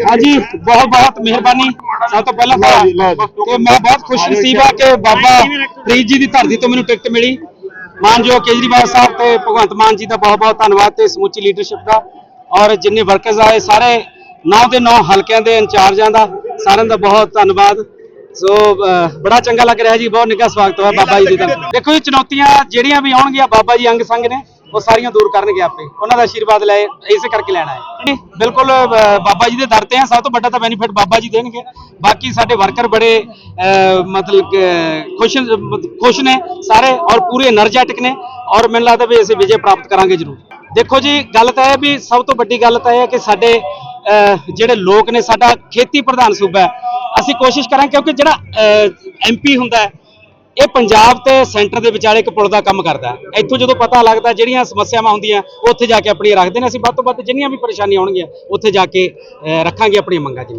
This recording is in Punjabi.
ਹਾਂਜੀ ਬਹੁਤ ਬਹੁਤ ਮਿਹਰਬਾਨੀ। ਸਭ ਤੋਂ ਪਹਿਲਾਂ ਤਾਂ ਤੇ ਮੈਂ ਬਹੁਤ ਖੁਸ਼ ਨਸੀਬ ਆ ਕਿ ਬਾਬਾ ਫਰੀਦ ਜੀ ਦੀ ਧਰਤੀ ਤੋਂ ਮੈਨੂੰ ਟਿਕਟ ਮਿਲੀ। ਮਾਨਯੋਗ ਕੇਜਰੀਵਾਲ ਸਾਹਿਬ ਤੇ ਭਗਵੰਤ ਮਾਨ ਜੀ ਦਾ ਬਹੁਤ ਬਹੁਤ ਧੰਨਵਾਦ ਤੇ ਸਮੁੱਚੀ ਲੀਡਰਸ਼ਿਪ ਦਾ। ਔਰ ਜਿੰਨੇ ਵਰਕਰਸ ਆਏ ਸਾਰੇ ਨੌ ਦੇ ਨੌ ਹਲਕਿਆਂ ਦੇ ਇੰਚਾਰਜਾਂ ਦਾ ਸਾਰਿਆਂ ਦਾ ਬਹੁਤ ਧੰਨਵਾਦ। ਸੋ ਬੜਾ ਚੰਗਾ ਲੱਗ ਰਿਹਾ ਜੀ ਬਹੁਤ ਨਿੱਘਾ ਸਵਾਗਤ ਹੋਇਆ ਬਾਬਾ ਜੀ ਦਾ। ਦੇਖੋ ਜੀ ਚੁਣੌਤੀਆਂ ਜਿਹੜੀਆਂ ਵੀ ਆਉਣਗੀਆਂ ਬਾਬਾ ਜੀ ਅੰਗ ਸੰਗ ਨੇ। ਉਹ ਸਾਰੀਆਂ ਦੂਰ ਕਰਨਗੇ ਆਪੇ। ਉਹਨਾਂ ਦਾ ਆਸ਼ੀਰਵਾਦ ਲੈ, ਇਸੇ ਕਰਕੇ ਲੈਣਾ ਹੈ। ਬਿਲਕੁਲ ਬਾਬਾ ਜੀ ਦੇ ਦਰ ਤੇ ਆ। ਸਭ ਤੋਂ ਵੱਡਾ ਤਾਂ ਬੈਨੀਫਿਟ ਬਾਬਾ ਜੀ ਦੇਣਗੇ। ਬਾਕੀ ਸਾਡੇ ਵਰਕਰ ਬੜੇ ਮਤਲਬ ਖੁਸ਼ ਖੁਸ਼ ਨੇ ਸਾਰੇ ਔਰ ਪੂਰੇ એનર્ਜੈਟਿਕ ਨੇ। ਔਰ ਮੈਨੂੰ ਲੱਗਦਾ ਵੀ ਅਸੀਂ ਵਿਜੇ ਪ੍ਰਾਪਤ ਕਰਾਂਗੇ ਜ਼ਰੂਰ। ਦੇਖੋ ਜੀ, ਗੱਲ ਤਾਂ ਹੈ ਵੀ ਸਭ ਤੋਂ ਵੱਡੀ ਗੱਲ ਤਾਂ ਇਹ ਹੈ ਕਿ ਸਾਡੇ ਜਿਹੜੇ ਲੋਕ ਨੇ, ਸਾਡਾ ਖੇਤੀ ਪ੍ਰਧਾਨ ਸੂਬਾ ਅਸੀਂ ਕੋਸ਼ਿਸ਼ ਕਰਾਂ ਕਿਉਂਕਿ ਜਿਹੜਾ ਐਮਪੀ ਹੁੰਦਾ ਹੈ ਇਹ ਪੰਜਾਬ ਤੇ ਸੈਂਟਰ ਦੇ ਵਿਚਾਲੇ ਇੱਕ ਪੁਲ ਦਾ ਕੰਮ ਕਰਦਾ ਇੱਥੋਂ ਜਦੋਂ ਪਤਾ ਲੱਗਦਾ ਜਿਹੜੀਆਂ ਸਮੱਸਿਆਵਾਂ ਹੁੰਦੀਆਂ, ਉੱਥੇ ਜਾ ਕੇ ਆਪਣੀਆਂ ਰੱਖਦੇ ਨੇ। ਅਸੀਂ ਵੱਧ ਤੋਂ ਵੱਧ ਜਿੰਨੀਆਂ ਵੀ ਪਰੇਸ਼ਾਨੀਆਂ ਆਉਣਗੀਆਂ ਉੱਥੇ ਜਾ ਕੇ ਰੱਖਾਂਗੇ ਆਪਣੀਆਂ ਮੰਗਾਂ ਜੀ।